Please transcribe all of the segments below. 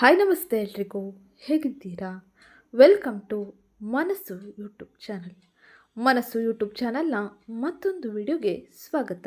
Hi ನಮಸ್ತೆ ಎಲ್ರಿಗೂ. ಹೇಗಿದ್ದೀರಾ? Welcome to Manassu YouTube channel. Manassu YouTube ಚಾನಲ್ನ ಮತ್ತೊಂದು ವಿಡಿಯೋಗೆ ಸ್ವಾಗತ.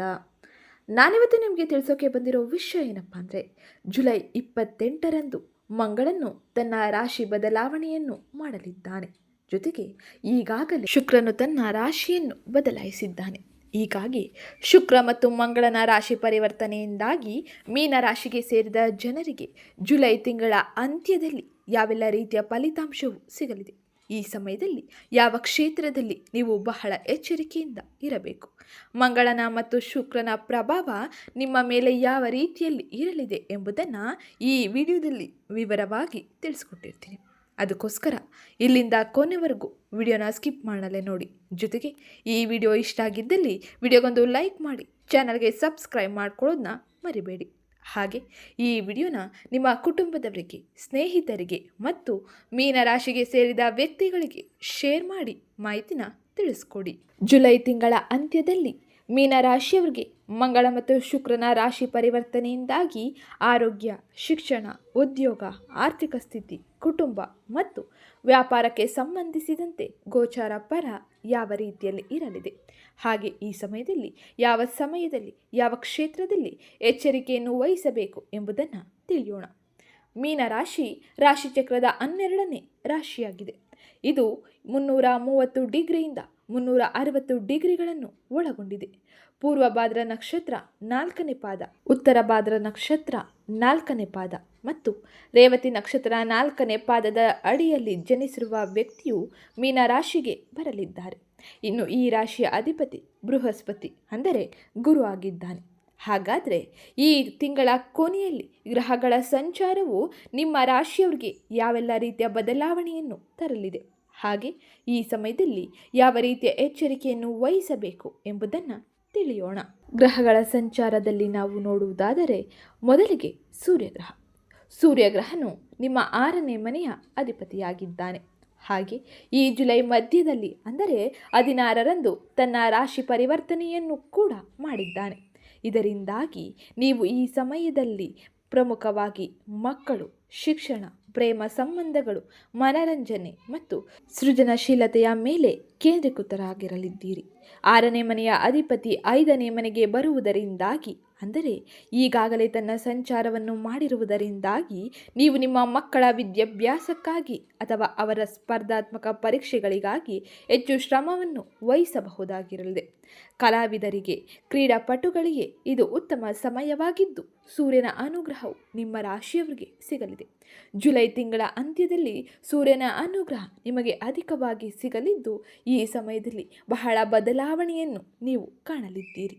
ನಾನಿವತ್ತು ನಿಮಗೆ ತಿಳಿಸೋಕೆ ಬಂದಿರೋ ವಿಷಯ ಏನಪ್ಪ ಅಂದರೆ, ಜುಲೈ ಇಪ್ಪತ್ತೆಂಟರಂದು ಮಂಗಳನು ತನ್ನ ರಾಶಿ ಬದಲಾವಣೆಯನ್ನು ಮಾಡಲಿದ್ದಾನೆ. ಜೊತೆಗೆ ಈಗಾಗಲೇ ಶುಕ್ರನು ತನ್ನ ರಾಶಿಯನ್ನು ಬದಲಾಯಿಸಿದ್ದಾನೆ. ಹೀಗಾಗಿ ಶುಕ್ರ ಮತ್ತು ಮಂಗಳನ ರಾಶಿ ಪರಿವರ್ತನೆಯಿಂದಾಗಿ ಮೀನ ರಾಶಿಗೆ ಸೇರಿದ ಜನರಿಗೆ ಜುಲೈ ತಿಂಗಳ ಅಂತ್ಯದಲ್ಲಿ ಯಾವೆಲ್ಲ ರೀತಿಯ ಫಲಿತಾಂಶವು ಸಿಗಲಿದೆ? ಈ ಸಮಯದಲ್ಲಿ ಯಾವ ಕ್ಷೇತ್ರದಲ್ಲಿ ನೀವು ಬಹಳ ಎಚ್ಚರಿಕೆಯಿಂದ ಇರಬೇಕು? ಮಂಗಳನ ಮತ್ತು ಶುಕ್ರನ ಪ್ರಭಾವ ನಿಮ್ಮ ಮೇಲೆ ಯಾವ ರೀತಿಯಲ್ಲಿ ಇರಲಿದೆ ಎಂಬುದನ್ನು ಈ ವಿಡಿಯೋದಲ್ಲಿ ವಿವರವಾಗಿ ತಿಳಿಸ್ಕೊಟ್ಟಿರ್ತೀನಿ. ಅದಕ್ಕೋಸ್ಕರ ಇಲ್ಲಿಂದ ಕೊನೆವರೆಗೂ ವಿಡಿಯೋನ ಸ್ಕಿಪ್ ಮಾಡಲೇ ನೋಡಿ. ಜೊತೆಗೆ ಈ ವಿಡಿಯೋ ಇಷ್ಟ ಆಗಿದ್ದಲ್ಲಿ ವಿಡಿಯೋಗೊಂದು ಲೈಕ್ ಮಾಡಿ, ಚಾನಲ್ಗೆ ಸಬ್ಸ್ಕ್ರೈಬ್ ಮಾಡ್ಕೊಳ್ಳೋದನ್ನ ಮರಿಬೇಡಿ. ಹಾಗೆ ಈ ವಿಡಿಯೋನ ನಿಮ್ಮ ಕುಟುಂಬದವರಿಗೆ, ಸ್ನೇಹಿತರಿಗೆ ಮತ್ತು ಮೀನರಾಶಿಗೆ ಸೇರಿದ ವ್ಯಕ್ತಿಗಳಿಗೆ ಶೇರ್ ಮಾಡಿ ಮಾಹಿತಿನ ತಿಳಿಸ್ಕೊಡಿ. ಜುಲೈ ತಿಂಗಳ ಅಂತ್ಯದಲ್ಲಿ ಮೀನರಾಶಿಯವರಿಗೆ ಮಂಗಳ ಮತ್ತು ಶುಕ್ರನ ರಾಶಿ ಪರಿವರ್ತನೆಯಿಂದಾಗಿ ಆರೋಗ್ಯ, ಶಿಕ್ಷಣ, ಉದ್ಯೋಗ, ಆರ್ಥಿಕ ಸ್ಥಿತಿ ಕುಟುಂಬ ಮತ್ತು ವ್ಯಾಪಾರಕ್ಕೆ ಸಂಬಂಧಿಸಿದಂತೆ ಗೋಚಾರ ಪರ ಯಾವ ರೀತಿಯಲ್ಲಿ ಇರಲಿದೆ? ಹಾಗೆ ಈ ಸಮಯದಲ್ಲಿ, ಯಾವ ಸಮಯದಲ್ಲಿ, ಯಾವ ಕ್ಷೇತ್ರದಲ್ಲಿ ಎಚ್ಚರಿಕೆಯನ್ನು ವಹಿಸಬೇಕು ಎಂಬುದನ್ನು ತಿಳಿಯೋಣ. ಮೀನರಾಶಿ ರಾಶಿಚಕ್ರದ ಹನ್ನೆರಡನೇ ರಾಶಿಯಾಗಿದೆ. ಇದು ಮುನ್ನೂರ ಮೂವತ್ತು ಡಿಗ್ರಿಯಿಂದ ಮುನ್ನೂರ ಅರವತ್ತು ಡಿಗ್ರಿಗಳನ್ನು ಒಳಗೊಂಡಿದೆ. ಪೂರ್ವ ಭಾದ್ರ ನಕ್ಷತ್ರ ನಾಲ್ಕನೇ ಪಾದ, ಉತ್ತರ ಭಾದ್ರ ನಕ್ಷತ್ರ ನಾಲ್ಕನೇ ಪಾದ. ಮತ್ತು ರೇವತಿ ನಕ್ಷತ್ರ ನಾಲ್ಕನೇ ಪಾದದ ಅಡಿಯಲ್ಲಿ ಜನಿಸಿರುವ ವ್ಯಕ್ತಿಯು ಮೀನರಾಶಿಗೆ ಬರಲಿದ್ದಾರೆ. ಇನ್ನು ಈ ರಾಶಿಯ ಅಧಿಪತಿ ಬೃಹಸ್ಪತಿ ಅಂದರೆ ಗುರು ಆಗಿದ್ದಾನೆ. ಹಾಗಾದರೆ ಈ ತಿಂಗಳ ಕೊನೆಯಲ್ಲಿ ಗ್ರಹಗಳ ಸಂಚಾರವು ನಿಮ್ಮ ರಾಶಿಯವರಿಗೆ ಯಾವೆಲ್ಲ ರೀತಿಯ ಬದಲಾವಣೆಯನ್ನು ತರಲಿದೆ? ಹಾಗೆ ಈ ಸಮಯದಲ್ಲಿ ಯಾವ ರೀತಿಯ ಎಚ್ಚರಿಕೆಯನ್ನು ವಹಿಸಬೇಕು ಎಂಬುದನ್ನು ತಿಳಿಯೋಣ. ಗ್ರಹಗಳ ಸಂಚಾರದಲ್ಲಿ ನಾವು ನೋಡುವುದಾದರೆ, ಮೊದಲಿಗೆ ಸೂರ್ಯಗ್ರಹ. ಸೂರ್ಯಗ್ರಹನು ನಿಮ್ಮ ಆರನೇ ಮನೆಯ ಅಧಿಪತಿಯಾಗಿದ್ದಾನೆ. ಹಾಗೆ ಈ ಜುಲೈ ಮಧ್ಯದಲ್ಲಿ, ಅಂದರೆ ಹದಿನಾರರಂದು, ತನ್ನ ರಾಶಿ ಪರಿವರ್ತನೆಯನ್ನು ಕೂಡ ಮಾಡಿದ್ದಾನೆ. ಇದರಿಂದಾಗಿ ನೀವು ಈ ಸಮಯದಲ್ಲಿ ಪ್ರಮುಖವಾಗಿ ಮಕ್ಕಳು, ಶಿಕ್ಷಣ ಪ್ರೇಮ ಸಂಬಂಧಗಳು ಮನರಂಜನೆ ಮತ್ತು ಸೃಜನಶೀಲತೆಯ ಮೇಲೆ ಕೇಂದ್ರೀಕೃತರಾಗಿರಲಿದ್ದೀರಿ. ಆರನೇ ಮನೆಯ ಅಧಿಪತಿ ಐದನೇ ಮನೆಗೆ ಬರುವುದರಿಂದಾಗಿ ಅಂದರೆ ಈಗಾಗಲೇ ತನ್ನ ಸಂಚಾರವನ್ನು ಮಾಡಿರುವುದರಿಂದಾಗಿ ನೀವು ನಿಮ್ಮ ಮಕ್ಕಳ ವಿದ್ಯಾಭ್ಯಾಸಕ್ಕಾಗಿ ಅಥವಾ ಅವರ ಸ್ಪರ್ಧಾತ್ಮಕ ಪರೀಕ್ಷೆಗಳಿಗಾಗಿ ಹೆಚ್ಚು ಶ್ರಮವನ್ನು ವಹಿಸಬಹುದಾಗಿರಲಿದೆ. ಕಲಾವಿದರಿಗೆ, ಕ್ರೀಡಾಪಟುಗಳಿಗೆ ಇದು ಉತ್ತಮ ಸಮಯವಾಗಿದ್ದು ಸೂರ್ಯನ ಅನುಗ್ರಹವು ನಿಮ್ಮ ರಾಶಿಯವರಿಗೆ ಸಿಗಲಿದೆ. ಜುಲೈ ತಿಂಗಳ ಅಂತ್ಯದಲ್ಲಿ ಸೂರ್ಯನ ಅನುಗ್ರಹ ನಿಮಗೆ ಅಧಿಕವಾಗಿ ಸಿಗಲಿದ್ದು ಈ ಸಮಯದಲ್ಲಿ ಬಹಳ ಬದಲಾವಣೆಯನ್ನು ನೀವು ಕಾಣಲಿದ್ದೀರಿ.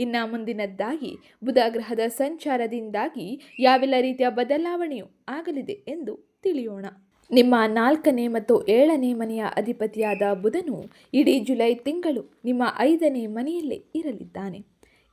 ಇನ್ನು ಮುಂದಿನದ್ದಾಗಿ ಬುಧ ಗ್ರಹದ ಸಂಚಾರದಿಂದಾಗಿ ಯಾವೆಲ್ಲ ರೀತಿಯ ಬದಲಾವಣೆಯು ಆಗಲಿದೆ ಎಂದು ತಿಳಿಯೋಣ. ನಿಮ್ಮ ನಾಲ್ಕನೇ ಮತ್ತು ಏಳನೇ ಮನೆಯ ಅಧಿಪತಿಯಾದ ಬುಧನು ಇಡೀ ಜುಲೈ ತಿಂಗಳು ನಿಮ್ಮ ಐದನೇ ಮನೆಯಲ್ಲೇ ಇರಲಿದ್ದಾನೆ.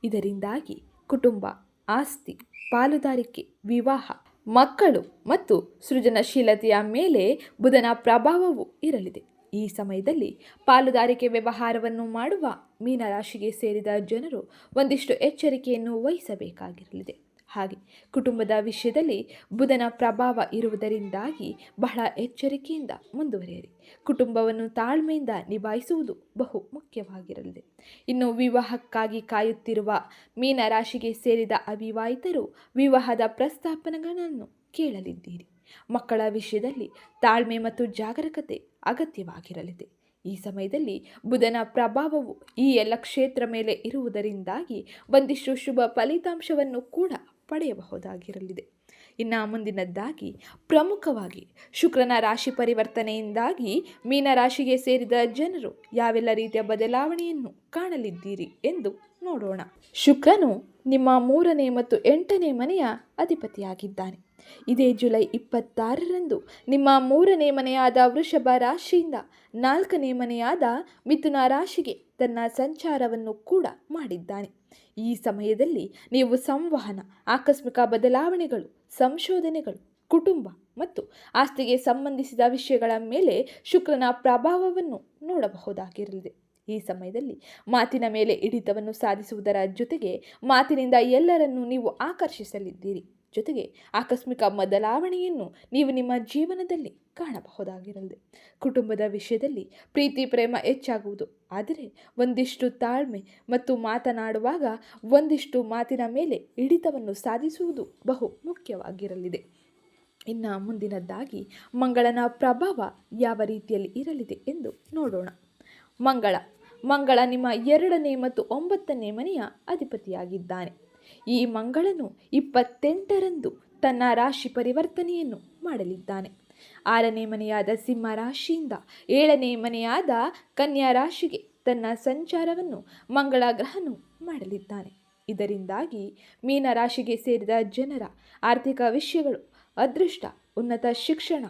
ಇದರಿಂದಾಗಿ ಕುಟುಂಬ, ಆಸ್ತಿ, ಪಾಲುದಾರಿಕೆ, ವಿವಾಹ, ಮಕ್ಕಳು ಮತ್ತು ಸೃಜನಶೀಲತೆಯ ಮೇಲೆ ಬುಧನ ಪ್ರಭಾವವು ಇರಲಿದೆ. ಈ ಸಮಯದಲ್ಲಿ ಪಾಲುದಾರಿಕೆ ವ್ಯವಹಾರವನ್ನು ಮಾಡುವ ಮೀನರಾಶಿಗೆ ಸೇರಿದ ಜನರು ಒಂದಿಷ್ಟು ಎಚ್ಚರಿಕೆಯನ್ನು ವಹಿಸಬೇಕಾಗಿರಲಿದೆ. ಹಾಗೆ ಕುಟುಂಬದ ವಿಷಯದಲ್ಲಿ ಬುಧನ ಪ್ರಭಾವ ಇರುವುದರಿಂದಾಗಿ ಬಹಳ ಎಚ್ಚರಿಕೆಯಿಂದ ಮುಂದುವರಿಯಿರಿ. ಕುಟುಂಬವನ್ನು ತಾಳ್ಮೆಯಿಂದ ನಿಭಾಯಿಸುವುದು ಬಹು ಮುಖ್ಯವಾಗಿರಲಿದೆ. ಇನ್ನು ವಿವಾಹಕ್ಕಾಗಿ ಕಾಯುತ್ತಿರುವ ಮೀನರಾಶಿಗೆ ಸೇರಿದ ಅವಿವಾಹಿತರು ವಿವಾಹದ ಪ್ರಸ್ತಾಪನೆಗಳನ್ನು ಕೇಳಲಿದ್ದೀರಿ. ಮಕ್ಕಳ ವಿಷಯದಲ್ಲಿ ತಾಳ್ಮೆ ಮತ್ತು ಜಾಗರೂಕತೆ ಅಗತ್ಯವಾಗಿರಲಿದೆ. ಈ ಸಮಯದಲ್ಲಿ ಬುಧನ ಪ್ರಭಾವವು ಈ ಎಲ್ಲ ಕ್ಷೇತ್ರ ಮೇಲೆ ಇರುವುದರಿಂದಾಗಿ ಒಂದಿಷ್ಟು ಶುಭ ಫಲಿತಾಂಶವನ್ನು ಕೂಡ ಪಡೆಯಬಹುದಾಗಿರಲಿದೆ. ಇನ್ನು ಮುಂದಿನದ್ದಾಗಿ, ಪ್ರಮುಖವಾಗಿ ಶುಕ್ರನ ರಾಶಿ ಪರಿವರ್ತನೆಯಿಂದಾಗಿ ಮೀನರಾಶಿಗೆ ಸೇರಿದ ಜನರು ಯಾವೆಲ್ಲ ರೀತಿಯ ಬದಲಾವಣೆಯನ್ನು ಕಾಣಲಿದ್ದೀರಿ ಎಂದು ನೋಡೋಣ. ಶುಕ್ರನು ನಿಮ್ಮ ಮೂರನೇ ಮತ್ತು ಎಂಟನೇ ಮನೆಯ ಅಧಿಪತಿಯಾಗಿದ್ದಾನೆ. ಇದೇ ಜುಲೈ ಇಪ್ಪತ್ತಾರರಂದು ನಿಮ್ಮ ಮೂರನೇ ಮನೆಯಾದ ವೃಷಭ ರಾಶಿಯಿಂದ ನಾಲ್ಕನೇ ಮನೆಯಾದ ಮಿಥುನ ರಾಶಿಗೆ ತನ್ನ ಸಂಚಾರವನ್ನು ಕೂಡ ಮಾಡಿದ್ದಾನೆ. ಈ ಸಮಯದಲ್ಲಿ ನೀವು ಸಂವಹನ, ಆಕಸ್ಮಿಕ ಬದಲಾವಣೆಗಳು, ಸಂಶೋಧನೆಗಳು, ಕುಟುಂಬ ಮತ್ತು ಆಸ್ತಿಗೆ ಸಂಬಂಧಿಸಿದ ವಿಷಯಗಳ ಮೇಲೆ ಶುಕ್ರನ ಪ್ರಭಾವವನ್ನು ನೋಡಬಹುದಾಗಿರಲಿದೆ. ಈ ಸಮಯದಲ್ಲಿ ಮಾತಿನ ಮೇಲೆ ಹಿಡಿತವನ್ನು ಸಾಧಿಸುವುದರ ಜೊತೆಗೆ ಮಾತಿನಿಂದ ಎಲ್ಲರನ್ನೂ ನೀವು ಆಕರ್ಷಿಸಲಿದ್ದೀರಿ. ಜೊತೆಗೆ ಆಕಸ್ಮಿಕ ಬದಲಾವಣೆಯನ್ನು ನೀವು ನಿಮ್ಮ ಜೀವನದಲ್ಲಿ ಕಾಣಬಹುದಾಗಿರಲಿದೆ. ಕುಟುಂಬದ ವಿಷಯದಲ್ಲಿ ಪ್ರೀತಿ, ಪ್ರೇಮ ಹೆಚ್ಚಾಗುವುದು. ಆದರೆ ಒಂದಿಷ್ಟು ತಾಳ್ಮೆ ಮತ್ತು ಮಾತನಾಡುವಾಗ ಒಂದಿಷ್ಟು ಮಾತಿನ ಮೇಲೆ ಹಿಡಿತವನ್ನು ಸಾಧಿಸುವುದು ಬಹು ಮುಖ್ಯವಾಗಿರಲಿದೆ. ಇನ್ನು ಮುಂದಿನದ್ದಾಗಿ ಮಂಗಳನ ಪ್ರಭಾವ ಯಾವ ರೀತಿಯಲ್ಲಿ ಇರಲಿದೆ ಎಂದು ನೋಡೋಣ. ಮಂಗಳ ಮಂಗಳ ನಿಮ್ಮ ಎರಡನೇ ಮತ್ತು ಒಂಬತ್ತನೇ ಮನೆಯ ಅಧಿಪತಿಯಾಗಿದ್ದಾನೆ. ಈ ಮಂಗಳನು ಇಪ್ಪತ್ತೆಂಟರಂದು ತನ್ನ ರಾಶಿ ಪರಿವರ್ತನೆಯನ್ನು ಮಾಡಲಿದ್ದಾನೆ. ಆರನೇ ಮನೆಯಾದ ಸಿಂಹ ರಾಶಿಯಿಂದ ಏಳನೇ ಮನೆಯಾದ ಕನ್ಯಾ ರಾಶಿಗೆ ತನ್ನ ಸಂಚಾರವನ್ನು ಮಂಗಳ ಗ್ರಹನು ಮಾಡಲಿದ್ದಾನೆ. ಇದರಿಂದಾಗಿ ಮೀನ ರಾಶಿಗೆ ಸೇರಿದ ಜನರ ಆರ್ಥಿಕ ವಿಷಯಗಳು, ಅದೃಷ್ಟ, ಉನ್ನತ ಶಿಕ್ಷಣ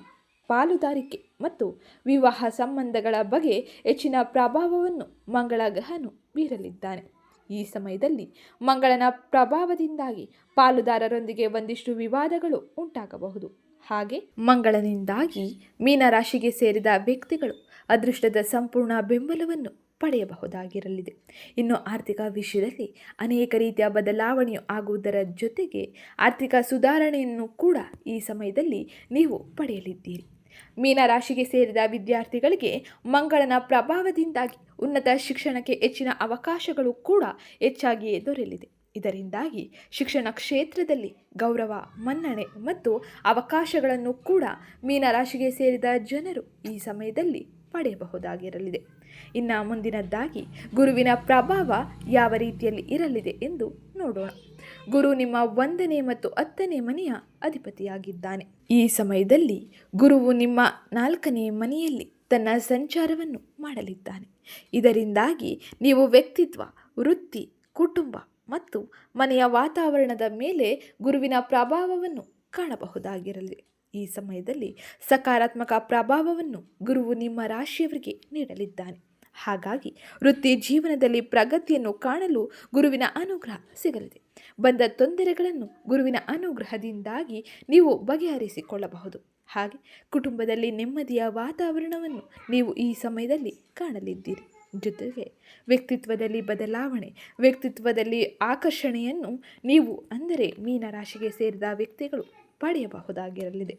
ಪಾಲುದಾರಿಕೆ ಮತ್ತು ವಿವಾಹ ಸಂಬಂಧಗಳ ಬಗ್ಗೆ ಹೆಚ್ಚಿನ ಪ್ರಭಾವವನ್ನು ಮಂಗಳ ಗ್ರಹನು ಬೀರಲಿದ್ದಾನೆ. ಈ ಸಮಯದಲ್ಲಿ ಮಂಗಳನ ಪ್ರಭಾವದಿಂದಾಗಿ ಪಾಲುದಾರರೊಂದಿಗೆ ಒಂದಿಷ್ಟು ವಿವಾದಗಳು ಉಂಟಾಗಬಹುದು. ಹಾಗೆ ಮಂಗಳನಿಂದಾಗಿ ಮೀನರಾಶಿಗೆ ಸೇರಿದ ವ್ಯಕ್ತಿಗಳು ಅದೃಷ್ಟದ ಸಂಪೂರ್ಣ ಬೆಂಬಲವನ್ನು ಪಡೆಯಬಹುದಾಗಿರಲಿದೆ. ಇನ್ನು ಆರ್ಥಿಕ ವಿಷಯದಲ್ಲಿ ಅನೇಕ ರೀತಿಯ ಬದಲಾವಣೆಯು ಆಗುವುದರ ಜೊತೆಗೆ ಆರ್ಥಿಕ ಸುಧಾರಣೆಯನ್ನು ಕೂಡ ಈ ಸಮಯದಲ್ಲಿ ನೀವು ಪಡೆಯಲಿದ್ದೀರಿ. ಮೀನರಾಶಿಗೆ ಸೇರಿದ ವಿದ್ಯಾರ್ಥಿಗಳಿಗೆ ಮಂಗಳನ ಪ್ರಭಾವದಿಂದಾಗಿ ಉನ್ನತ ಶಿಕ್ಷಣಕ್ಕೆ ಹೆಚ್ಚಿನ ಅವಕಾಶಗಳು ಕೂಡ ಹೆಚ್ಚಾಗಿಯೇ ದೊರೆಯಲಿದೆ. ಇದರಿಂದಾಗಿ ಶಿಕ್ಷಣ ಕ್ಷೇತ್ರದಲ್ಲಿ ಗೌರವ, ಮನ್ನಣೆ ಮತ್ತು ಅವಕಾಶಗಳನ್ನು ಕೂಡ ಮೀನರಾಶಿಗೆ ಸೇರಿದ ಜನರು ಈ ಸಮಯದಲ್ಲಿ ಪಡೆಯಬಹುದಾಗಿರಲಿದೆ. ಇನ್ನು ಮುಂದಿನದ್ದಾಗಿ, ಗುರುವಿನ ಪ್ರಭಾವ ಯಾವ ರೀತಿಯಲ್ಲಿ ಇರಲಿದೆ ಎಂದು ನೋಡೋಣ. ಗುರು ನಿಮ್ಮ ಒಂದನೇ ಮತ್ತು ಹತ್ತನೇ ಮನೆಯ ಅಧಿಪತಿಯಾಗಿದ್ದಾನೆ. ಈ ಸಮಯದಲ್ಲಿ ಗುರುವು ನಿಮ್ಮ ನಾಲ್ಕನೇ ಮನೆಯಲ್ಲಿ ತನ್ನ ಸಂಚಾರವನ್ನು ಮಾಡಲಿದ್ದಾನೆ. ಇದರಿಂದಾಗಿ ನೀವು ವ್ಯಕ್ತಿತ್ವ, ವೃತ್ತಿ, ಕುಟುಂಬ ಮತ್ತು ಮನೆಯ ವಾತಾವರಣದ ಮೇಲೆ ಗುರುವಿನ ಪ್ರಭಾವವನ್ನು ಕಾಣಬಹುದಾಗಿರಲಿ. ಈ ಸಮಯದಲ್ಲಿ ಸಕಾರಾತ್ಮಕ ಪ್ರಭಾವವನ್ನು ಗುರುವು ನಿಮ್ಮ ರಾಶಿಯವರಿಗೆ ನೀಡಲಿದ್ದಾನೆ. ಹಾಗಾಗಿ ವೃತ್ತಿ ಜೀವನದಲ್ಲಿ ಪ್ರಗತಿಯನ್ನು ಕಾಣಲು ಗುರುವಿನ ಅನುಗ್ರಹ ಸಿಗಲಿದೆ. ಬಂದ ತೊಂದರೆಗಳನ್ನು ಗುರುವಿನ ಅನುಗ್ರಹದಿಂದಾಗಿ ನೀವು ಬಗೆಹರಿಸಿಕೊಳ್ಳಬಹುದು. ಹಾಗೆ ಕುಟುಂಬದಲ್ಲಿ ನೆಮ್ಮದಿಯ ವಾತಾವರಣವನ್ನು ನೀವು ಈ ಸಮಯದಲ್ಲಿ ಕಾಣಲಿದ್ದೀರಿ. ಜೊತೆಗೆ ವ್ಯಕ್ತಿತ್ವದಲ್ಲಿ ಬದಲಾವಣೆ, ವ್ಯಕ್ತಿತ್ವದಲ್ಲಿ ಆಕರ್ಷಣೆಯನ್ನು ನೀವು ಅಂದರೆ ಮೀನರಾಶಿಗೆ ಸೇರಿದ ವ್ಯಕ್ತಿಗಳು ಪಡೆಯಬಹುದಾಗಿರಲಿದೆ.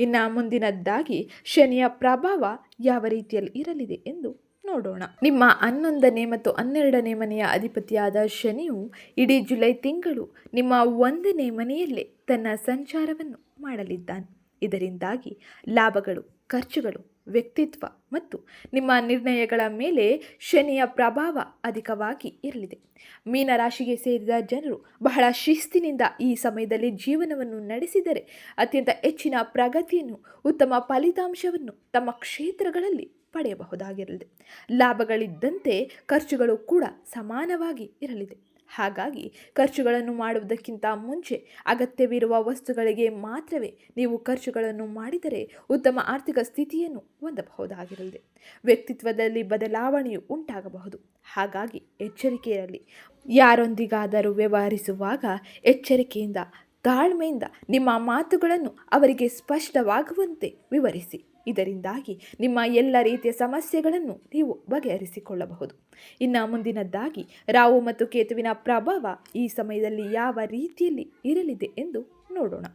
ಇನ್ನು ಮುಂದಿನದ್ದಾಗಿ ಶನಿಯ ಪ್ರಭಾವ ಯಾವ ರೀತಿಯಲ್ಲಿ ಇರಲಿದೆ ಎಂದು ನೋಡೋಣ. ನಿಮ್ಮ ಹನ್ನೊಂದನೇ ಮತ್ತು ಹನ್ನೆರಡನೇ ಮನೆಯ ಅಧಿಪತಿಯಾದ ಶನಿಯು ಇಡೀ ಜುಲೈ ತಿಂಗಳು ನಿಮ್ಮ ಒಂದನೇ ಮನೆಯಲ್ಲೇ ತನ್ನ ಸಂಚಾರವನ್ನು ಮಾಡಲಿದ್ದಾನೆ. ಇದರಿಂದಾಗಿ ಲಾಭಗಳು, ಖರ್ಚುಗಳು, ವ್ಯಕ್ತಿತ್ವ ಮತ್ತು ನಿಮ್ಮ ನಿರ್ಣಯಗಳ ಮೇಲೆ ಶನಿಯ ಪ್ರಭಾವ ಅಧಿಕವಾಗಿ ಇರಲಿದೆ. ಮೀನರಾಶಿಗೆ ಸೇರಿದ ಜನರು ಬಹಳ ಶಿಸ್ತಿನಿಂದ ಈ ಸಮಯದಲ್ಲಿ ಜೀವನವನ್ನು ನಡೆಸಿದರೆ ಅತ್ಯಂತ ಹೆಚ್ಚಿನ ಪ್ರಗತಿಯನ್ನು, ಉತ್ತಮ ಫಲಿತಾಂಶವನ್ನು ತಮ್ಮ ಕ್ಷೇತ್ರಗಳಲ್ಲಿ ಪಡೆಯಬಹುದಾಗಿರಲಿದೆ. ಲಾಭಗಳಿದ್ದಂತೆ ಖರ್ಚುಗಳು ಕೂಡ ಸಮಾನವಾಗಿ ಇರಲಿದೆ. ಹಾಗಾಗಿ ಖರ್ಚುಗಳನ್ನು ಮಾಡುವುದಕ್ಕಿಂತ ಮುಂಚೆ ಅಗತ್ಯವಿರುವ ವಸ್ತುಗಳಿಗೆ ಮಾತ್ರವೇ ನೀವು ಖರ್ಚುಗಳನ್ನು ಮಾಡಿದರೆ ಉತ್ತಮ ಆರ್ಥಿಕ ಸ್ಥಿತಿಯನ್ನು ಹೊಂದಬಹುದಾಗಿರಲಿದೆ. ವ್ಯಕ್ತಿತ್ವದಲ್ಲಿ ಬದಲಾವಣೆಯು ಉಂಟಾಗಬಹುದು. ಹಾಗಾಗಿ ಎಚ್ಚರಿಕೆ ಇರಲಿ ಯಾರೊಂದಿಗಾದರೂ ವ್ಯವಹರಿಸುವಾಗ ಎಚ್ಚರಿಕೆಯಿಂದ, ತಾಳ್ಮೆಯಿಂದ ನಿಮ್ಮ ಮಾತುಗಳನ್ನು ಅವರಿಗೆ ಸ್ಪಷ್ಟವಾಗುವಂತೆ ವಿವರಿಸಿ. ಇದರಿಂದಾಗಿ ನಿಮ್ಮ ಎಲ್ಲ ರೀತಿಯ ಸಮಸ್ಯೆಗಳನ್ನು ನೀವು ಬಗೆಹರಿಸಿಕೊಳ್ಳಬಹುದು. ಇನ್ನು ಮುಂದಿನದ್ದಾಗಿ ರಾವು ಮತ್ತು ಕೇತುವಿನ ಪ್ರಭಾವ ಈ ಸಮಯದಲ್ಲಿ ಯಾವ ರೀತಿಯಲ್ಲಿ ಇರಲಿದೆ ಎಂದು ನೋಡೋಣ.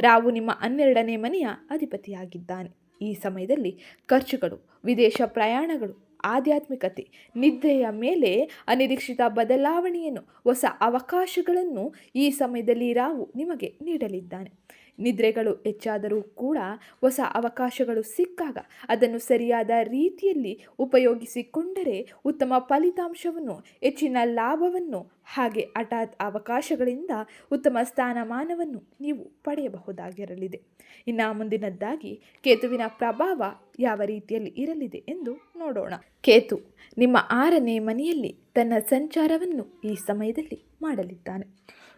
ರಾವು ನಿಮ್ಮ ಹನ್ನೆರಡನೇ ಮನೆಯ ಅಧಿಪತಿಯಾಗಿದ್ದಾನೆ. ಈ ಸಮಯದಲ್ಲಿ ಖರ್ಚುಗಳು, ವಿದೇಶ ಪ್ರಯಾಣಗಳು, ಆಧ್ಯಾತ್ಮಿಕತೆ ನಿದ್ರೆಯ ಮೇಲೆ ಅನಿರೀಕ್ಷಿತ ಬದಲಾವಣೆಯನ್ನು, ಹೊಸ ಅವಕಾಶಗಳನ್ನು ಈ ಸಮಯದಲ್ಲಿ ರಾವು ನಿಮಗೆ ನೀಡಲಿದ್ದಾನೆ. ನಿದ್ರೆಗಳು ಹೆಚ್ಚಾದರೂ ಕೂಡ ಹೊಸ ಅವಕಾಶಗಳು ಸಿಕ್ಕಾಗ ಅದನ್ನು ಸರಿಯಾದ ರೀತಿಯಲ್ಲಿ ಉಪಯೋಗಿಸಿಕೊಂಡರೆ ಉತ್ತಮ ಫಲಿತಾಂಶವನ್ನು, ಹೆಚ್ಚಿನ ಲಾಭವನ್ನು ಹಾಗೆ ಹಠಾತ್ ಅವಕಾಶಗಳಿಂದ ಉತ್ತಮ ಸ್ಥಾನಮಾನವನ್ನು ನೀವು ಪಡೆಯಬಹುದಾಗಿರಲಿದೆ. ಇನ್ನು ಮುಂದಿನದ್ದಾಗಿ ಕೇತುವಿನ ಪ್ರಭಾವ ಯಾವ ರೀತಿಯಲ್ಲಿ ಇರಲಿದೆ ಎಂದು ನೋಡೋಣ. ಕೇತು ನಿಮ್ಮ ಆರನೇ ಮನೆಯಲ್ಲಿ ತನ್ನ ಸಂಚಾರವನ್ನು ಈ ಸಮಯದಲ್ಲಿ ಮಾಡಲಿದ್ದಾನೆ.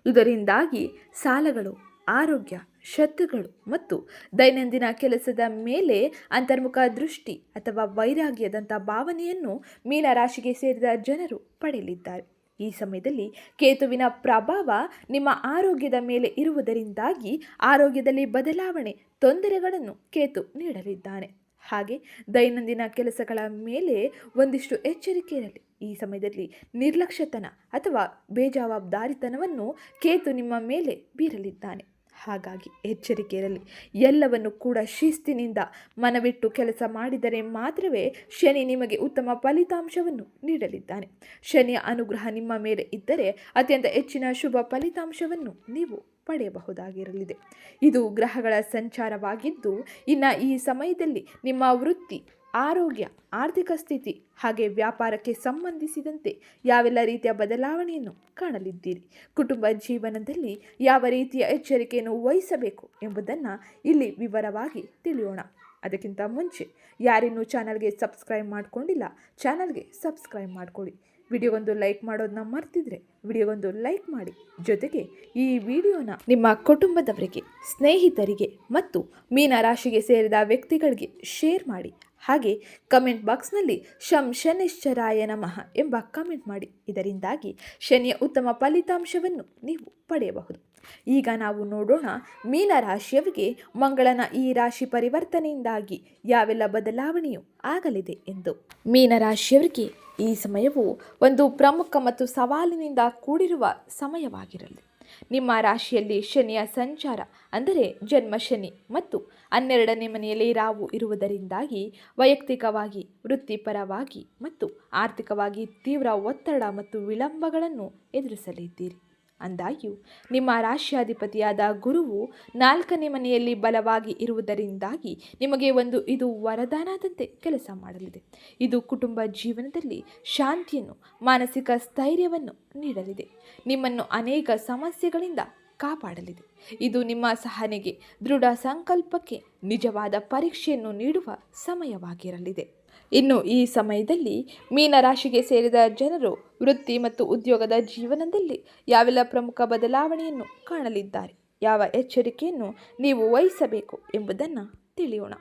ಇದರಿಂದಾಗಿ ಸಾಲಗಳು, ಆರೋಗ್ಯ ಶತ್ರುಗಳು ಮತ್ತು ದೈನಂದಿನ ಕೆಲಸದ ಮೇಲೆ ಅಂತರ್ಮುಖ ದೃಷ್ಟಿ ಅಥವಾ ವೈರಾಗ್ಯದಂಥ ಭಾವನೆಯನ್ನು ಮೀನರಾಶಿಗೆ ಸೇರಿದ ಜನರು ಪಡೆಯಲಿದ್ದಾರೆ. ಈ ಸಮಯದಲ್ಲಿ ಕೇತುವಿನ ಪ್ರಭಾವ ನಿಮ್ಮ ಆರೋಗ್ಯದ ಮೇಲೆ ಇರುವುದರಿಂದಾಗಿ ಆರೋಗ್ಯದಲ್ಲಿ ಬದಲಾವಣೆ ತೊಂದರೆಗಳನ್ನು ಕೇತು ನೀಡಲಿದ್ದಾನೆ. ಹಾಗೆ ದೈನಂದಿನ ಕೆಲಸಗಳ ಮೇಲೆ ಒಂದಿಷ್ಟು ಎಚ್ಚರಿಕೆ ಇರಲಿ ಈ ಸಮಯದಲ್ಲಿ ನಿರ್ಲಕ್ಷ್ಯತನ ಅಥವಾ ಬೇಜವಾಬ್ದಾರಿತನವನ್ನು ಕೇತು ನಿಮ್ಮ ಮೇಲೆ ಬೀರಲಿದ್ದಾನೆ. ಹಾಗಾಗಿ ಎಚ್ಚರಿಕೆ ಇರಲಿ ಎಲ್ಲವನ್ನು ಕೂಡ ಶಿಸ್ತಿನಿಂದ ಮನವಿಟ್ಟು ಕೆಲಸ ಮಾಡಿದರೆ ಮಾತ್ರವೇ ಶನಿ ನಿಮಗೆ ಉತ್ತಮ ಫಲಿತಾಂಶವನ್ನು ನೀಡಲಿದ್ದಾನೆ. ಶನಿಯ ಅನುಗ್ರಹ ನಿಮ್ಮ ಮೇಲೆ ಇದ್ದರೆ ಅತ್ಯಂತ ಹೆಚ್ಚಿನ ಶುಭ ಫಲಿತಾಂಶವನ್ನು ನೀವು ಪಡೆಯಬಹುದಾಗಿರಲಿದೆ. ಇದು ಗ್ರಹಗಳ ಸಂಚಾರವಾಗಿದ್ದು, ಇನ್ನು ಈ ಸಮಯದಲ್ಲಿ ನಿಮ್ಮ ವೃತ್ತಿ ಆರೋಗ್ಯ, ಆರ್ಥಿಕ ಸ್ಥಿತಿ ಹಾಗೆ ವ್ಯಾಪಾರಕ್ಕೆ ಸಂಬಂಧಿಸಿದಂತೆ ಯಾವೆಲ್ಲ ರೀತಿಯ ಬದಲಾವಣೆಯನ್ನು ಕಾಣಲಿದ್ದೀರಿ? ಕುಟುಂಬ ಜೀವನದಲ್ಲಿ ಯಾವ ರೀತಿಯ ಎಚ್ಚರಿಕೆಯನ್ನು ವಹಿಸಬೇಕು ಎಂಬುದನ್ನು ಇಲ್ಲಿ ವಿವರವಾಗಿ ತಿಳಿಯೋಣ. ಅದಕ್ಕಿಂತ ಮುಂಚೆ ಯಾರಿನ್ನೂ ಚಾನಲ್ಗೆ ಸಬ್ಸ್ಕ್ರೈಬ್ ಮಾಡಿಕೊಂಡಿಲ್ಲ, ಚಾನಲ್ಗೆ ಸಬ್ಸ್ಕ್ರೈಬ್ ಮಾಡಿಕೊಳ್ಳಿ. ವಿಡಿಯೋಗೊಂದು ಲೈಕ್ ಮಾಡೋದನ್ನ ಮರ್ತಿದ್ರೆ ವಿಡಿಯೋಗೊಂದು ಲೈಕ್ ಮಾಡಿ. ಜೊತೆಗೆ ಈ ವಿಡಿಯೋನ ನಿಮ್ಮ ಕುಟುಂಬದವರಿಗೆ, ಸ್ನೇಹಿತರಿಗೆ ಮತ್ತು ಮೀನ ರಾಶಿಗೆ ಸೇರಿದ ವ್ಯಕ್ತಿಗಳಿಗೆ ಶೇರ್ ಮಾಡಿ. ಹಾಗೆ ಕಮೆಂಟ್ ಬಾಕ್ಸ್ನಲ್ಲಿ ಶಂ ಶನಿಶ್ಚರಾಯ ನಮಃ ಎಂಬ ಕಮೆಂಟ್ ಮಾಡಿ. ಇದರಿಂದಾಗಿ ಶನಿಯ ಉತ್ತಮ ಫಲಿತಾಂಶವನ್ನು ನೀವು ಪಡೆಯಬಹುದು. ಈಗ ನಾವು ನೋಡೋಣ ಮೀನ ರಾಶಿಯವರಿಗೆ ಮಂಗಳನ ಈ ರಾಶಿ ಪರಿವರ್ತನೆಯಿಂದಾಗಿ ಯಾವೆಲ್ಲ ಬದಲಾವಣೆಯು ಆಗಲಿದೆ ಎಂದು. ಮೀನ ರಾಶಿಯವರಿಗೆ ಈ ಸಮಯವು ಒಂದು ಪ್ರಮುಖ ಮತ್ತು ಸವಾಲಿನಿಂದ ಕೂಡಿರುವ ಸಮಯವಾಗಿರಲಿ. ನಿಮ್ಮ ರಾಶಿಯಲ್ಲಿ ಶನಿಯ ಸಂಚಾರ, ಅಂದರೆ ಜನ್ಮ ಶನಿ ಮತ್ತು ಹನ್ನೆರಡನೇ ಮನೆಯಲ್ಲಿ ರಾವು ಇರುವುದರಿಂದಾಗಿ ವೈಯಕ್ತಿಕವಾಗಿ, ವೃತ್ತಿಪರವಾಗಿ ಮತ್ತು ಆರ್ಥಿಕವಾಗಿ ತೀವ್ರ ಒತ್ತಡ ಮತ್ತು ವಿಳಂಬಗಳನ್ನು ಎದುರಿಸಲಿದ್ದೀರಿ. ಅಂದಾಗ್ಯೂ ನಿಮ್ಮ ರಾಶ್ಯಾಧಿಪತಿಯಾದ ಗುರುವು ನಾಲ್ಕನೇ ಮನೆಯಲ್ಲಿ ಬಲವಾಗಿ ಇರುವುದರಿಂದಾಗಿ ನಿಮಗೆ ಒಂದು ಇದು ವರದಾನದಂತೆ ಕೆಲಸ ಮಾಡಲಿದೆ. ಇದು ಕುಟುಂಬ ಜೀವನದಲ್ಲಿ ಶಾಂತಿಯನ್ನು, ಮಾನಸಿಕ ಸ್ಥೈರ್ಯವನ್ನು ನೀಡಲಿದೆ. ನಿಮ್ಮನ್ನು ಅನೇಕ ಸಮಸ್ಯೆಗಳಿಂದ ಕಾಪಾಡಲಿದೆ. ಇದು ನಿಮ್ಮ ಸಹನೆಗೆ ದೃಢ ಸಂಕಲ್ಪಕ್ಕೆ ನಿಜವಾದ ಪರೀಕ್ಷೆಯನ್ನು ನೀಡುವ ಸಮಯವಾಗಿರಲಿದೆ. ಇನ್ನು ಈ ಸಮಯದಲ್ಲಿ ಮೀನರಾಶಿಗೆ ಸೇರಿದ ಜನರು ವೃತ್ತಿ ಮತ್ತು ಉದ್ಯೋಗದ ಜೀವನದಲ್ಲಿ ಯಾವೆಲ್ಲ ಪ್ರಮುಖ ಬದಲಾವಣೆಯನ್ನು ಕಾಣಲಿದ್ದಾರೆ? ಯಾವ ಎಚ್ಚರಿಕೆಯನ್ನು ನೀವು ವಹಿಸಬೇಕು ಎಂಬುದನ್ನು ತಿಳಿಯೋಣ.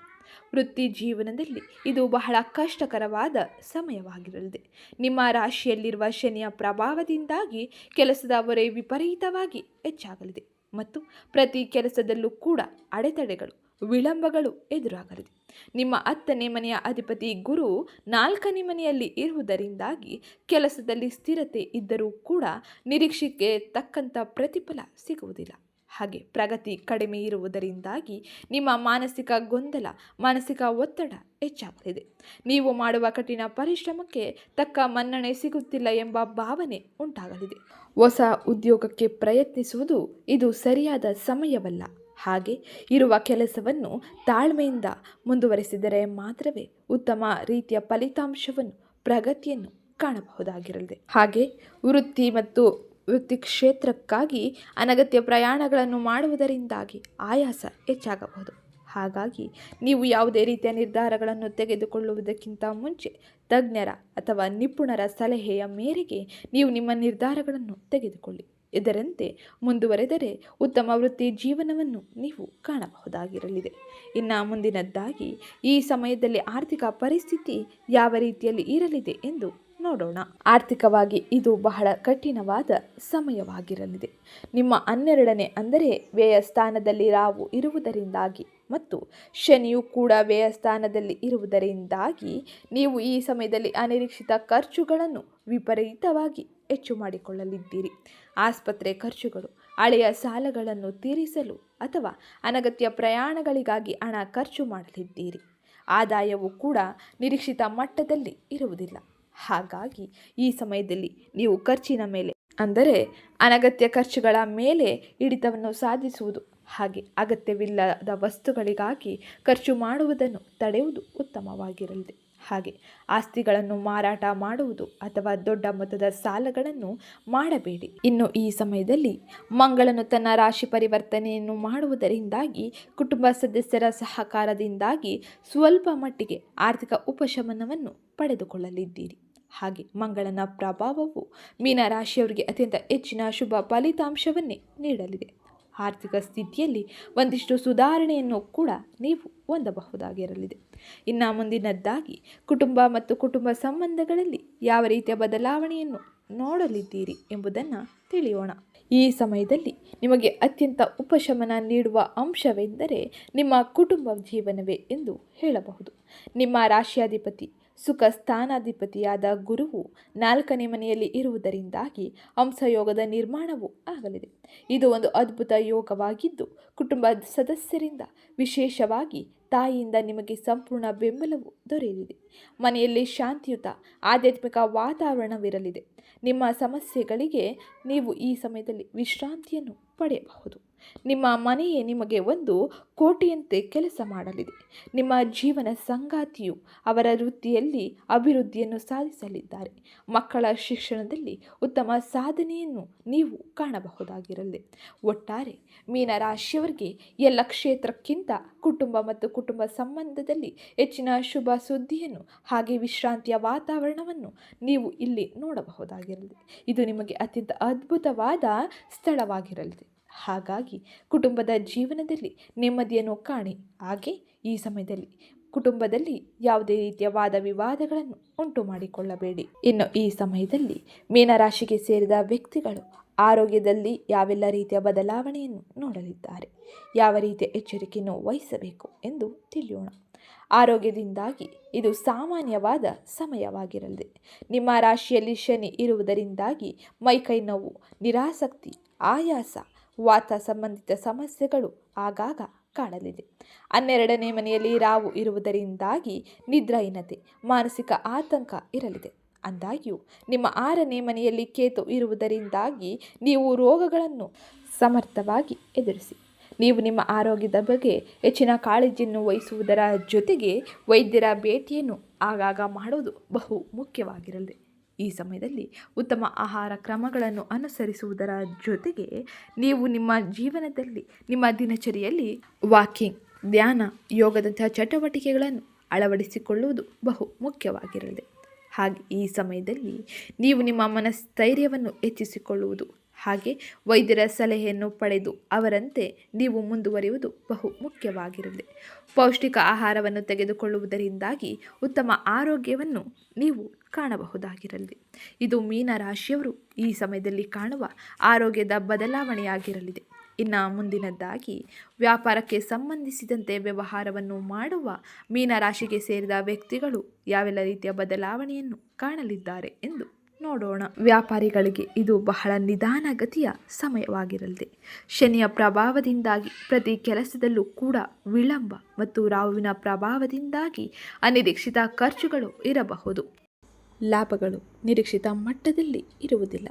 ವೃತ್ತಿ ಜೀವನದಲ್ಲಿ ಇದು ಬಹಳ ಕಷ್ಟಕರವಾದ ಸಮಯವಾಗಿರಲಿದೆ. ನಿಮ್ಮ ರಾಶಿಯಲ್ಲಿರುವ ಶನಿಯ ಪ್ರಭಾವದಿಂದಾಗಿ ಕೆಲಸದ ಹೊರೆ ವಿಪರೀತವಾಗಿ ಹೆಚ್ಚಾಗಲಿದೆ. ಮತ್ತು ಪ್ರತಿ ಕೆಲಸದಲ್ಲೂ ಕೂಡ ಅಡೆತಡೆಗಳು, ವಿಳಂಬಗಳು ಎದುರಾಗಲಿದೆ. ನಿಮ್ಮ ಹತ್ತನೇ ಮನೆಯ ಅಧಿಪತಿ ಗುರು ನಾಲ್ಕನೇ ಮನೆಯಲ್ಲಿ ಇರುವುದರಿಂದಾಗಿ ಕೆಲಸದಲ್ಲಿ ಸ್ಥಿರತೆ ಇದ್ದರೂ ಕೂಡ ನಿರೀಕ್ಷೆಗೆ ತಕ್ಕಂಥ ಪ್ರತಿಫಲ ಸಿಗುವುದಿಲ್ಲ. ಹಾಗೆ ಪ್ರಗತಿ ಕಡಿಮೆ ಇರುವುದರಿಂದಾಗಿ ನಿಮ್ಮ ಮಾನಸಿಕ ಗೊಂದಲ, ಮಾನಸಿಕ ಒತ್ತಡ ಹೆಚ್ಚಾಗ್ತಿದೆ. ನೀವು ಮಾಡುವ ಕಠಿಣ ಪರಿಶ್ರಮಕ್ಕೆ ತಕ್ಕ ಮನ್ನಣೆ ಸಿಗುತ್ತಿಲ್ಲ ಎಂಬ ಭಾವನೆ ಉಂಟಾಗಲಿದೆ. ಹೊಸ ಉದ್ಯೋಗಕ್ಕೆ ಪ್ರಯತ್ನಿಸುವುದು ಇದು ಸರಿಯಾದ ಸಮಯವಲ್ಲ. ಹಾಗೆ ಇರುವ ಕೆಲಸವನ್ನು ತಾಳ್ಮೆಯಿಂದ ಮುಂದುವರೆಸಿದರೆ ಮಾತ್ರವೇ ಉತ್ತಮ ರೀತಿಯ ಫಲಿತಾಂಶವನ್ನು, ಪ್ರಗತಿಯನ್ನು ಕಾಣಬಹುದಾಗಿರಲಿದೆ. ಹಾಗೆ ವೃತ್ತಿ ಮತ್ತು ವೃತ್ತಿ ಕ್ಷೇತ್ರಕ್ಕಾಗಿ ಅನಗತ್ಯ ಪ್ರಯಾಣಗಳನ್ನು ಮಾಡುವುದರಿಂದಾಗಿ ಆಯಾಸ ಹೆಚ್ಚಾಗಬಹುದು. ಹಾಗಾಗಿ ನೀವು ಯಾವುದೇ ರೀತಿಯ ನಿರ್ಧಾರಗಳನ್ನು ತೆಗೆದುಕೊಳ್ಳುವುದಕ್ಕಿಂತ ಮುಂಚೆ ತಜ್ಞರ ಅಥವಾ ನಿಪುಣರ ಸಲಹೆಯ ಮೇರೆಗೆ ನೀವು ನಿಮ್ಮ ನಿರ್ಧಾರಗಳನ್ನು ತೆಗೆದುಕೊಳ್ಳಿ. ಇದರಂತೆ ಮುಂದುವರೆದರೆ ಉತ್ತಮ ವೃತ್ತಿ ಜೀವನವನ್ನು ನೀವು ಕಾಣಬಹುದಾಗಿರಲಿದೆ. ಇನ್ನು ಮುಂದಿನದ್ದಾಗಿ ಈ ಸಮಯದಲ್ಲಿ ಆರ್ಥಿಕ ಪರಿಸ್ಥಿತಿ ಯಾವ ರೀತಿಯಲ್ಲಿ ಇರಲಿದೆ ಎಂದು ನೋಡೋಣ. ಆರ್ಥಿಕವಾಗಿ ಇದು ಬಹಳ ಕಠಿಣವಾದ ಸಮಯವಾಗಿರಲಿದೆ. ನಿಮ್ಮ ಹನ್ನೆರಡನೇ ಅಂದರೆ ವ್ಯಯ ಸ್ಥಾನದಲ್ಲಿ ರಾವು ಇರುವುದರಿಂದಾಗಿ ಮತ್ತು ಶನಿಯು ಕೂಡ ವ್ಯಯ ಸ್ಥಾನದಲ್ಲಿ ಇರುವುದರಿಂದಾಗಿ ನೀವು ಈ ಸಮಯದಲ್ಲಿ ಅನಿರೀಕ್ಷಿತ ಖರ್ಚುಗಳನ್ನು ವಿಪರೀತವಾಗಿ ಹೆಚ್ಚು ಮಾಡಿಕೊಳ್ಳಲಿದ್ದೀರಿ. ಆಸ್ಪತ್ರೆ ಖರ್ಚುಗಳು, ಹಳೆಯ ಸಾಲಗಳನ್ನು ತೀರಿಸಲು ಅಥವಾ ಅನಗತ್ಯ ಪ್ರಯಾಣಗಳಿಗಾಗಿ ಹಣ ಖರ್ಚು ಮಾಡಲಿದ್ದೀರಿ. ಆದಾಯವು ಕೂಡ ನಿರೀಕ್ಷಿತ ಮಟ್ಟದಲ್ಲಿ ಇರುವುದಿಲ್ಲ. ಹಾಗಾಗಿ ಈ ಸಮಯದಲ್ಲಿ ನೀವು ಖರ್ಚಿನ ಮೇಲೆ, ಅಂದರೆ ಅನಗತ್ಯ ಖರ್ಚುಗಳ ಮೇಲೆ ಹಿಡಿತವನ್ನು ಸಾಧಿಸುವುದು ಹಾಗೆ ಅಗತ್ಯವಿಲ್ಲದ ವಸ್ತುಗಳಿಗಾಗಿ ಖರ್ಚು ಮಾಡುವುದನ್ನು ತಡೆಯುವುದು ಉತ್ತಮವಾಗಿರಲಿದೆ. ಹಾಗೆ ಆಸ್ತಿಗಳನ್ನು ಮಾರಾಟ ಮಾಡುವುದು ಅಥವಾ ದೊಡ್ಡ ಮೊತ್ತದ ಸಾಲಗಳನ್ನು ಮಾಡಬೇಡಿ. ಇನ್ನು ಈ ಸಮಯದಲ್ಲಿ ಮಂಗಳನು ತನ್ನ ರಾಶಿ ಪರಿವರ್ತನೆಯನ್ನು ಮಾಡುವುದರಿಂದಾಗಿ, ಕುಟುಂಬ ಸದಸ್ಯರ ಸಹಕಾರದಿಂದಾಗಿ ಸ್ವಲ್ಪ ಮಟ್ಟಿಗೆ ಆರ್ಥಿಕ ಉಪಶಮನವನ್ನು ಪಡೆದುಕೊಳ್ಳಲಿದ್ದೀರಿ. ಹಾಗೆ ಮಂಗಳನ ಪ್ರಭಾವವು ಮೀನರಾಶಿಯವರಿಗೆ ಅತ್ಯಂತ ಹೆಚ್ಚಿನ ಶುಭ ಫಲಿತಾಂಶವನ್ನೇ ನೀಡಲಿದೆ. ಆರ್ಥಿಕ ಸ್ಥಿತಿಯಲ್ಲಿ ಒಂದಿಷ್ಟು ಸುಧಾರಣೆಯನ್ನು ಕೂಡ ನೀವು ಹೊಂದಬಹುದಾಗಿರಲಿದೆ. ಇನ್ನು ಮುಂದಿನದ್ದಾಗಿ ಕುಟುಂಬ ಮತ್ತು ಕುಟುಂಬ ಸಂಬಂಧಗಳಲ್ಲಿ ಯಾವ ರೀತಿಯ ಬದಲಾವಣೆಯನ್ನು ನೋಡಲಿದ್ದೀರಿ ಎಂಬುದನ್ನು ತಿಳಿಯೋಣ. ಈ ಸಮಯದಲ್ಲಿ ನಿಮಗೆ ಅತ್ಯಂತ ಉಪಶಮನ ನೀಡುವ ಅಂಶವೆಂದರೆ ನಿಮ್ಮ ಕುಟುಂಬ ಜೀವನವೇ ಎಂದು ಹೇಳಬಹುದು. ನಿಮ್ಮ ರಾಶಿಯಾಧಿಪತಿ ಸುಖ ಸ್ಥಾನಾಧಿಪತಿಯಾದ ಗುರುವು ನಾಲ್ಕನೇ ಮನೆಯಲ್ಲಿ ಇರುವುದರಿಂದಾಗಿ ಹಂಸಯೋಗದ ನಿರ್ಮಾಣವೂ ಆಗಲಿದೆ. ಇದು ಒಂದು ಅದ್ಭುತ ಯೋಗವಾಗಿದ್ದು, ಕುಟುಂಬ ಸದಸ್ಯರಿಂದ ವಿಶೇಷವಾಗಿ ತಾಯಿಯಿಂದ ನಿಮಗೆ ಸಂಪೂರ್ಣ ಬೆಂಬಲವು ದೊರೆಯಲಿದೆ. ಮನೆಯಲ್ಲಿ ಶಾಂತಿಯುತ, ಆಧ್ಯಾತ್ಮಿಕ ವಾತಾವರಣವಿರಲಿದೆ. ನಿಮ್ಮ ಸಮಸ್ಯೆಗಳಿಗೆ ನೀವು ಈ ಸಮಯದಲ್ಲಿ ವಿಶ್ರಾಂತಿಯನ್ನು ಪಡೆಯಬಹುದು. ನಿಮ್ಮ ಮನೆಯೇ ನಿಮಗೆ ಒಂದು ಕೋಟೆಯಂತೆ ಕೆಲಸ ಮಾಡಲಿದೆ. ನಿಮ್ಮ ಜೀವನ ಸಂಗಾತಿಯು ಅವರ ವೃತ್ತಿಯಲ್ಲಿ ಅಭಿವೃದ್ಧಿಯನ್ನು ಸಾಧಿಸಲಿದ್ದಾರೆ. ಮಕ್ಕಳ ಶಿಕ್ಷಣದಲ್ಲಿ ಉತ್ತಮ ಸಾಧನೆಯನ್ನು ನೀವು ಕಾಣಬಹುದಾಗಿರಲಿ. ಒಟ್ಟಾರೆ, ಮೀನರಾಶಿಯವರಿಗೆ ಎಲ್ಲ ಕ್ಷೇತ್ರಕ್ಕಿಂತ ಕುಟುಂಬ ಮತ್ತು ಕುಟುಂಬ ಸಂಬಂಧದಲ್ಲಿ ಹೆಚ್ಚಿನ ಶುಭ ಸುದ್ದಿಯನ್ನು ಹಾಗೆ ವಿಶ್ರಾಂತಿಯ ವಾತಾವರಣವನ್ನು ನೀವು ಇಲ್ಲಿ ನೋಡಬಹುದಾಗಿರಲಿ. ಇದು ನಿಮಗೆ ಅತ್ಯಂತ ಅದ್ಭುತವಾದ ಸ್ಥಳವಾಗಿರಲಿದೆ ಹಾಗಾಗಿ ಕುಟುಂಬದ ಜೀವನದಲ್ಲಿ ನೆಮ್ಮದಿಯನ್ನು ಕಾಣಿ. ಹಾಗೆ ಈ ಸಮಯದಲ್ಲಿ ಕುಟುಂಬದಲ್ಲಿ ಯಾವುದೇ ರೀತಿಯ ವಾದ ವಿವಾದಗಳನ್ನು ಉಂಟು ಮಾಡಿಕೊಳ್ಳಬೇಡಿ. ಇನ್ನು ಈ ಸಮಯದಲ್ಲಿ ಮೀನರಾಶಿಗೆ ಸೇರಿದ ವ್ಯಕ್ತಿಗಳು ಆರೋಗ್ಯದಲ್ಲಿ ಯಾವೆಲ್ಲ ರೀತಿಯ ಬದಲಾವಣೆಯನ್ನು ನೋಡಲಿದ್ದಾರೆ, ಯಾವ ರೀತಿಯ ಎಚ್ಚರಿಕೆಯನ್ನು ವಹಿಸಬೇಕು ಎಂದು ತಿಳಿಯೋಣ. ಆರೋಗ್ಯದಿಂದಾಗಿ ಇದು ಸಾಮಾನ್ಯವಾದ ಸಮಯವಾಗಿರಲಿದೆ. ನಿಮ್ಮ ರಾಶಿಯಲ್ಲಿ ಶನಿ ಇರುವುದರಿಂದಾಗಿ ಮೈಕೈ ನೋವು, ನಿರಾಸಕ್ತಿ, ಆಯಾಸ ವಾತ ಸಂಬಂಧಿತ ಸಮಸ್ಯೆಗಳು ಆಗಾಗ ಕಾಣಲಿದೆ. ಹನ್ನೆರಡನೇ ಮನೆಯಲ್ಲಿ ರಾವು ಇರುವುದರಿಂದಾಗಿ ನಿದ್ರಾಹೀನತೆ, ಮಾನಸಿಕ ಆತಂಕ ಇರಲಿದೆ. ಅಂದಾಗ್ಯೂ, ನಿಮ್ಮ ಆರನೇ ಮನೆಯಲ್ಲಿ ಕೇತು ಇರುವುದರಿಂದಾಗಿ ನೀವು ರೋಗಗಳನ್ನು ಸಮರ್ಥವಾಗಿ ಎದುರಿಸಿ. ನೀವು ನಿಮ್ಮ ಆರೋಗ್ಯದ ಬಗ್ಗೆ ಹೆಚ್ಚಿನ ಕಾಳಜಿಯನ್ನು ವಹಿಸುವುದರ ಜೊತೆಗೆ ವೈದ್ಯರ ಭೇಟಿಯನ್ನು ಆಗಾಗ ಮಾಡುವುದು ಬಹು ಮುಖ್ಯವಾಗಿರಲಿದೆ. ಈ ಸಮಯದಲ್ಲಿ ಉತ್ತಮ ಆಹಾರ ಕ್ರಮಗಳನ್ನು ಅನುಸರಿಸುವುದರ ಜೊತೆಗೆ ನೀವು ನಿಮ್ಮ ಜೀವನದಲ್ಲಿ, ನಿಮ್ಮ ದಿನಚರಿಯಲ್ಲಿ ವಾಕಿಂಗ್, ಧ್ಯಾನ, ಯೋಗದಂತಹ ಚಟುವಟಿಕೆಗಳನ್ನು ಅಳವಡಿಸಿಕೊಳ್ಳುವುದು ಬಹು ಮುಖ್ಯವಾಗಿರಲಿದೆ. ಹಾಗೆ ಈ ಸಮಯದಲ್ಲಿ ನೀವು ನಿಮ್ಮ ಮನಸ್ಥೈರ್ಯವನ್ನು ಹೆಚ್ಚಿಸಿಕೊಳ್ಳುವುದು, ಹಾಗೆ ವೈದ್ಯರ ಸಲಹೆಯನ್ನು ಪಡೆದು ಅವರಂತೆ ನೀವು ಮುಂದುವರಿಯುವುದು ಬಹು ಮುಖ್ಯವಾಗಿರಲಿದೆ. ಪೌಷ್ಟಿಕ ಆಹಾರವನ್ನು ತೆಗೆದುಕೊಳ್ಳುವುದರಿಂದಾಗಿ ಉತ್ತಮ ಆರೋಗ್ಯವನ್ನು ನೀವು ಕಾಣಬಹುದಾಗಿರಲಿದೆ ಇದು ಮೀನ ರಾಶಿಯವರು ಈ ಸಮಯದಲ್ಲಿ ಕಾಣುವ ಆರೋಗ್ಯದ ಬದಲಾವಣೆಯಾಗಿರಲಿದೆ. ಇನ್ನು ಮುಂದಿನದ್ದಾಗಿ ವ್ಯಾಪಾರಕ್ಕೆ ಸಂಬಂಧಿಸಿದಂತೆ ವ್ಯವಹಾರವನ್ನು ಮಾಡುವ ಮೀನರಾಶಿಗೆ ಸೇರಿದ ವ್ಯಕ್ತಿಗಳು ಯಾವೆಲ್ಲ ರೀತಿಯ ಬದಲಾವಣೆಯನ್ನು ಕಾಣಲಿದ್ದಾರೆ ಎಂದು ನೋಡೋಣ. ವ್ಯಾಪಾರಿಗಳಿಗೆ ಇದು ಬಹಳ ನಿಧಾನಗತಿಯ ಸಮಯವಾಗಿರಲಿದೆ. ಶನಿಯ ಪ್ರಭಾವದಿಂದಾಗಿ ಪ್ರತಿ ಕೆಲಸದಲ್ಲೂ ಕೂಡ ವಿಳಂಬ ಮತ್ತು ರಾಹುವಿನ ಪ್ರಭಾವದಿಂದಾಗಿ ಅನಿರೀಕ್ಷಿತ ಖರ್ಚುಗಳು ಇರಬಹುದು. ಲಾಭಗಳು ನಿರೀಕ್ಷಿತ ಮಟ್ಟದಲ್ಲಿ ಇರುವುದಿಲ್ಲ.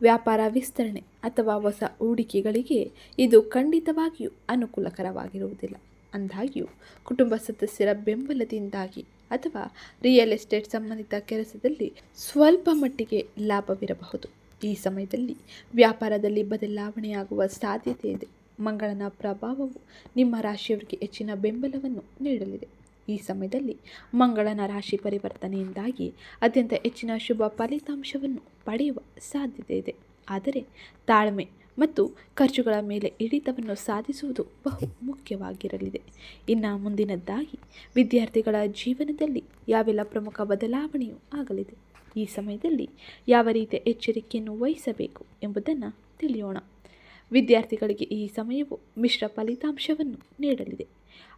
ವ್ಯಾಪಾರ ವಿಸ್ತರಣೆ ಅಥವಾ ಹೊಸ ಹೂಡಿಕೆಗಳಿಗೆ ಇದು ಖಂಡಿತವಾಗಿಯೂ ಅನುಕೂಲಕರವಾಗಿರುವುದಿಲ್ಲ. ಅಂದಾಗ್ಯೂ, ಕುಟುಂಬ ಸದಸ್ಯರ ಬೆಂಬಲದಿಂದಾಗಿ ಅಥವಾ ರಿಯಲ್ ಎಸ್ಟೇಟ್ ಸಂಬಂಧಿತ ಕೆಲಸದಲ್ಲಿ ಸ್ವಲ್ಪ ಮಟ್ಟಿಗೆ ಲಾಭವಿರಬಹುದು. ಈ ಸಮಯದಲ್ಲಿ ವ್ಯಾಪಾರದಲ್ಲಿ ಬದಲಾವಣೆಯಾಗುವ ಸಾಧ್ಯತೆ ಇದೆ ಮಂಗಳನ ಪ್ರಭಾವವು ನಿಮ್ಮ ರಾಶಿಯವರಿಗೆ ಹೆಚ್ಚಿನ ಬೆಂಬಲವನ್ನು ನೀಡಲಿದೆ. ಈ ಸಮಯದಲ್ಲಿ ಮಂಗಳನ ರಾಶಿ ಪರಿವರ್ತನೆಯಿಂದಾಗಿ ಅತ್ಯಂತ ಹೆಚ್ಚಿನ ಶುಭ ಫಲಿತಾಂಶವನ್ನು ಪಡೆಯುವ ಸಾಧ್ಯತೆ ಇದೆ. ಆದರೆ ತಾಳ್ಮೆ ಮತ್ತು ಖರ್ಚುಗಳ ಮೇಲೆ ಹಿಡಿತವನ್ನು ಸಾಧಿಸುವುದು ಬಹು ಮುಖ್ಯವಾಗಿರಲಿದೆ. ಇನ್ನು ಮುಂದಿನದ್ದಾಗಿ ವಿದ್ಯಾರ್ಥಿಗಳ ಜೀವನದಲ್ಲಿ ಯಾವೆಲ್ಲ ಪ್ರಮುಖ ಬದಲಾವಣೆಯೂ ಆಗಲಿದೆ. ಈ ಸಮಯದಲ್ಲಿ ಯಾವ ರೀತಿಯ ಎಚ್ಚರಿಕೆಯನ್ನು ವಹಿಸಬೇಕು ಎಂಬುದನ್ನು ತಿಳಿಯೋಣ. ವಿದ್ಯಾರ್ಥಿಗಳಿಗೆ ಈ ಸಮಯವು ಮಿಶ್ರ ಫಲಿತಾಂಶವನ್ನು ನೀಡಲಿದೆ.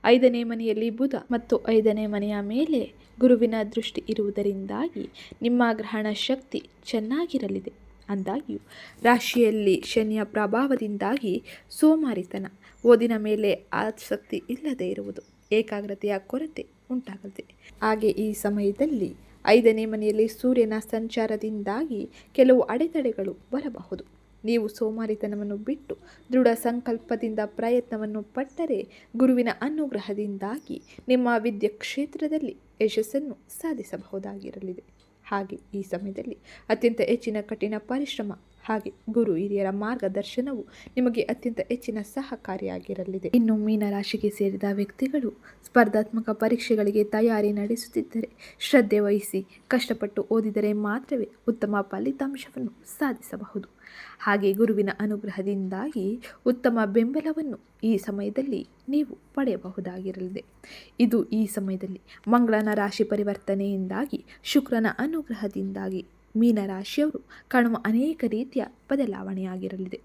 ಐದನೇ ಮನೆಯಲ್ಲಿ ಬುಧ ಮತ್ತು ಐದನೇ ಮನೆಯ ಮೇಲೆ ಗುರುವಿನ ದೃಷ್ಟಿ ಇರುವುದರಿಂದಾಗಿ ನಿಮ್ಮ ಗ್ರಹಣ ಶಕ್ತಿ ಚೆನ್ನಾಗಿರಲಿದೆ. ಅಂದಾಗ್ಯೂ, ರಾಶಿಯಲ್ಲಿ ಶನಿಯ ಪ್ರಭಾವದಿಂದಾಗಿ ಸೋಮಾರಿತನ, ಓದಿನ ಮೇಲೆ ಆಸಕ್ತಿ ಇಲ್ಲದೇ ಇರುವುದು, ಏಕಾಗ್ರತೆಯ ಕೊರತೆ ಉಂಟಾಗಲಿದೆ. ಹಾಗೆ ಈ ಸಮಯದಲ್ಲಿ ಐದನೇ ಮನೆಯಲ್ಲಿ ಸೂರ್ಯನ ಸಂಚಾರದಿಂದಾಗಿ ಕೆಲವು ಅಡೆತಡೆಗಳು ಬರಬಹುದು. ನೀವು ಸೋಮಾರಿತನವನ್ನು ಬಿಟ್ಟು ದೃಢ ಸಂಕಲ್ಪದಿಂದ ಪ್ರಯತ್ನವನ್ನು ಪಟ್ಟರೆ ಗುರುವಿನ ಅನುಗ್ರಹದಿಂದಾಗಿ ನಿಮ್ಮ ವಿದ್ಯೆ ಕ್ಷೇತ್ರದಲ್ಲಿ ಯಶಸ್ಸನ್ನು ಸಾಧಿಸಬಹುದಾಗಿರಲಿದೆ. ಹಾಗೆ ಈ ಸಮಯದಲ್ಲಿ ಅತ್ಯಂತ ಹೆಚ್ಚಿನ ಕಠಿಣ ಪರಿಶ್ರಮ ಹಾಗೆ ಗುರು, ಹಿರಿಯರ ಮಾರ್ಗದರ್ಶನವು ನಿಮಗೆ ಅತ್ಯಂತ ಹೆಚ್ಚಿನ ಸಹಕಾರಿಯಾಗಿರಲಿದೆ. ಇನ್ನು ಮೀನರಾಶಿಗೆ ಸೇರಿದ ವ್ಯಕ್ತಿಗಳು ಸ್ಪರ್ಧಾತ್ಮಕ ಪರೀಕ್ಷೆಗಳಿಗೆ ತಯಾರಿ ನಡೆಸುತ್ತಿದ್ದರೆ ಶ್ರದ್ಧೆ ವಹಿಸಿ ಕಷ್ಟಪಟ್ಟು ಓದಿದರೆ ಮಾತ್ರವೇ ಉತ್ತಮ ಫಲಿತಾಂಶವನ್ನು ಸಾಧಿಸಬಹುದು. ಹಾಗೆ ಗುರುವಿನ ಅನುಗ್ರಹದಿಂದಾಗಿ ಉತ್ತಮ ಬೆಂಬಲವನ್ನು ಈ ಸಮಯದಲ್ಲಿ ನೀವು ಪಡೆಯಬಹುದಾಗಿರಲಿದೆ. ಇದು ಈ ಸಮಯದಲ್ಲಿ ಮಂಗಳನ ರಾಶಿ ಪರಿವರ್ತನೆಯಿಂದಾಗಿ ಶುಕ್ರನ ಅನುಗ್ರಹದಿಂದಾಗಿ ಮೀನರಾಶಿಯವರು ಕಾಣುವ ಅನೇಕ ರೀತಿಯ ಬದಲಾವಣೆಯಾಗಿರಲಿದೆ.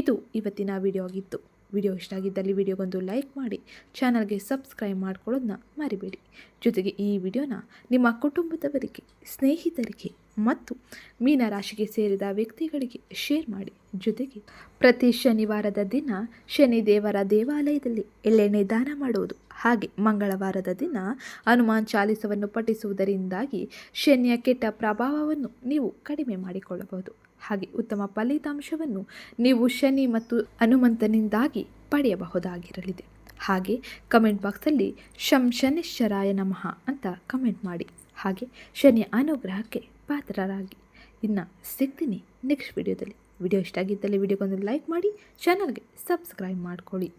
ಇದು ಇವತ್ತಿನ ವಿಡಿಯೋ ಆಗಿತ್ತು ವಿಡಿಯೋ ಇಷ್ಟ ಆಗಿದ್ದಲ್ಲಿ ವಿಡಿಯೋಗೊಂದು ಲೈಕ್ ಮಾಡಿ, ಚಾನಲ್ಗೆ ಸಬ್ಸ್ಕ್ರೈಬ್ ಮಾಡ್ಕೊಳ್ಳೋದನ್ನ ಮರಿಬೇಡಿ. ಜೊತೆಗೆ ಈ ವಿಡಿಯೋನ ನಿಮ್ಮ ಕುಟುಂಬದವರಿಗೆ, ಸ್ನೇಹಿತರಿಗೆ ಮತ್ತು ಮೀನರಾಶಿಗೆ ಸೇರಿದ ವ್ಯಕ್ತಿಗಳಿಗೆ ಶೇರ್ ಮಾಡಿ. ಜೊತೆಗೆ ಪ್ರತಿ ಶನಿವಾರದ ದಿನ ಶನಿ ದೇವರ ದೇವಾಲಯದಲ್ಲಿ ಎಳ್ಳೆಣ್ಣೆ ದಾನ ಮಾಡುವುದು. ಹಾಗೆ ಮಂಗಳವಾರದ ದಿನ ಹನುಮಾನ್ ಚಾಲಿಸವನ್ನು ಪಠಿಸುವುದರಿಂದಾಗಿ ಶನಿಯ ಕೆಟ್ಟ ಪ್ರಭಾವವನ್ನು ನೀವು ಕಡಿಮೆ ಮಾಡಿಕೊಳ್ಳಬಹುದು. ಹಾಗೆ ಉತ್ತಮ ಫಲಿತಾಂಶವನ್ನು ನೀವು ಶನಿ ಮತ್ತು ಹನುಮಂತನಿಂದಾಗಿ ಪಡೆಯಬಹುದಾಗಿರಲಿದೆ. ಹಾಗೆ ಕಮೆಂಟ್ ಬಾಕ್ಸಲ್ಲಿ ಶಂ ಶನಿಶ್ಚರಾಯ ನಮಃ ಅಂತ ಕಮೆಂಟ್ ಮಾಡಿ. ಹಾಗೆ ಶನಿಯ ಅನುಗ್ರಹಕ್ಕೆ ಪಾತ್ರರಾಗಿ. ಇನ್ನು ಸಿಗ್ತೀನಿ ನೆಕ್ಸ್ಟ್ ವಿಡಿಯೋದಲ್ಲಿ ವಿಡಿಯೋ ಇಷ್ಟ ಆಗಿದ್ದಲ್ಲಿ ವಿಡಿಯೋಗೊಂದು ಲೈಕ್ ಮಾಡಿ ಚಾನಲ್ಗೆ ಸಬ್ಸ್ಕ್ರೈಬ್ ಮಾಡ್ಕೊಳ್ಳಿ.